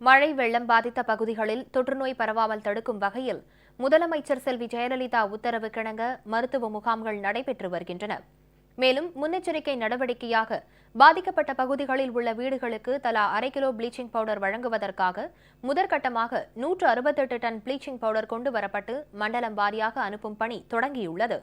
மழை வெள்ளம் பாதித்த பகுதிகளில் தொற்றுநோய் பரவாமல் தடுக்கும் வகையில் முதலமைச்சர் செல்வி ஜெயலலிதா உத்தரவு கிணங்க மருத்துவ முகாம்கள் நடைபெற்று வருகின்றன. மேலும் முன்னெச்சரிக்கை நடவடிக்கையாக பாதிக்கப்பட்ட பகுதிகளில் உள்ள வீடுகளுக்கு தலா அரை கிலோ ப்ளீச்சிங் பவுடர் வழங்குவதற்காக முதற்கட்டமாக நூற்று அறுபத்தெட்டு டன் ப்ளீச்சிங் பவுடர் கொண்டு வரப்பட்டு மண்டலம் வாரியாக அனுப்பும் பணி தொடங்கியுள்ளது.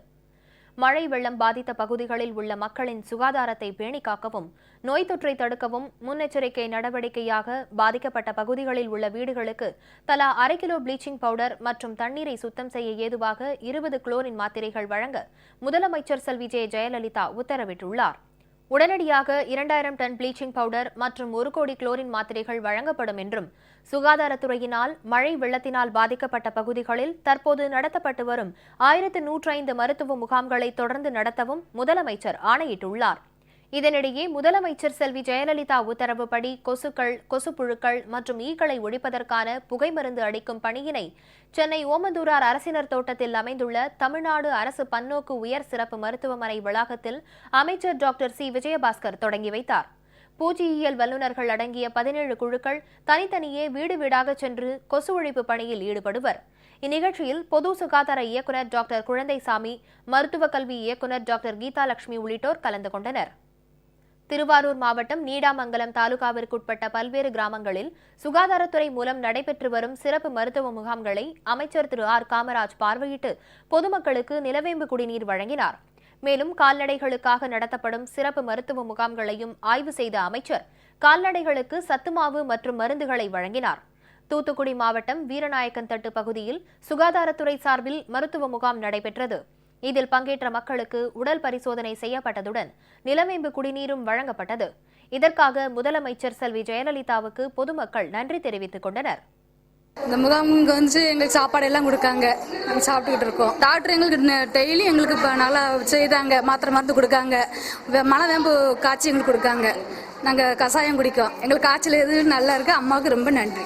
மழை வெள்ளம் பாதித்த பகுதிகளில் உள்ள மக்களின் சுகாதாரத்தை பேணி காக்கவும் நோய் தொற்றை தடுக்கவும் முன்னெச்சரிக்கை நடவடிக்கையாக பாதிக்கப்பட்ட பகுதிகளில் உள்ள வீடுகளுக்கு தலா அரை கிலோ ப்ளீச்சிங் பவுடர் மற்றும் தண்ணீரை சுத்தம் செய்ய ஏதுவாக இருபது குளோரின் மாத்திரைகள் வழங்க முதலமைச்சர் செல்வி ஜெயலலிதா உத்தரவிட்டுள்ளார். உடனடியாக இரண்டாயிரம் டன் ப்ளீச்சிங் பவுடர் மற்றும் ஒரு கோடி குளோரின் மாத்திரைகள் வழங்கப்படும் என்றும் சுகாதாரத்துறையினால் மழை வெள்ளத்தினால் பாதிக்கப்பட்ட பகுதிகளில் தற்போது நடத்தப்பட்டு வரும் ஆயிரத்து நூற்றைந்து மருத்துவ முகாம்களை தொடர்ந்து நடத்தவும் முதலமைச்சர் ஆணையிட்டுள்ளார். இதனிடையே முதலமைச்சர் செல்வி ஜெயலலிதா உத்தரவுப்படி கொசுக்கள் கொசுப்புழுக்கள் மற்றும் ஈக்களை ஒழிப்பதற்கான புகை மருந்து அடிக்கும் பணியினை சென்னை ஓமந்தூரார் அரசினர் தோட்டத்தில் அமைந்துள்ள தமிழ்நாடு அரசு பன்னோக்கு உயர் சிறப்பு மருத்துவமனை வளாகத்தில் அமைச்சர் டாக்டர் சி. விஜயபாஸ்கர் தொடங்கி வைத்தார். பூஜியியல் வல்லுநர்கள் அடங்கிய பதினேழு குழுக்கள் தனித்தனியே வீடு வீடாக சென்று கொசு ஒழிப்பு பணியில் ஈடுபடுவர். இந்நிகழ்ச்சியில் பொது சுகாதார இயக்குநர் டாக்டர் குழந்தைசாமி மருத்துவக் கல்வி இயக்குநர் டாக்டர் கீதாலட்சுமி உள்ளிட்டோர் கலந்து கொண்டனர். திருவாரூர் மாவட்டம் நீடாமங்கலம் தாலுகாவிற்குட்பட்ட பல்வேறு கிராமங்களில் சுகாதாரத்துறை மூலம் நடைபெற்று வரும் சிறப்பு மருத்துவ முகாம்களை அமைச்சர் திரு ஆர் காமராஜ் பார்வையிட்டு பொதுமக்களுக்கு நிலவேம்பு குடிநீர் வழங்கினார். மேலும் கால்நடைகளுக்காக நடத்தப்படும் சிறப்பு மருத்துவ முகாம்களையும் ஆய்வு செய்த அமைச்சர் கால்நடைகளுக்கு சத்துமாவு மற்றும் மருந்துகளை வழங்கினார். தூத்துக்குடி மாவட்டம் வீரநாயக்கன்தட்டு பகுதியில் சுகாதாரத்துறை சார்பில் மருத்துவ முகாம் நடைபெற்றது. இதில் பங்கேற்ற மக்களுக்கு உடல் பரிசோதனை செய்யப்பட்டதுடன் நிலவேம்பு குடிநீரும் வழங்கப்பட்டது. இதற்காக முதலமைச்சர் செல்வி ஜெயலலிதாவுக்கு பொதுமக்கள் நன்றி தெரிவித்துக் கொண்டனர். இந்த முகாமுக்கு வந்து எங்களுக்கு சாப்பாடு எல்லாம் கொடுக்காங்க. நாங்கள் சாப்பிட்டுக்கிட்டு இருக்கோம். டாக்டர் எங்களுக்கு டெய்லி எங்களுக்கு இப்போ நல்லா செய்தாங்க. மாத்திரை மருந்து கொடுக்காங்க. மனவேம்பு வேம்பு காய்ச்சி எங்களுக்கு கொடுக்காங்க. நாங்கள் கஷாயம் குடிக்கோம். எங்களுக்கு காய்ச்சல் எது நல்லா இருக்கு. அம்மாவுக்கு ரொம்ப நன்றி.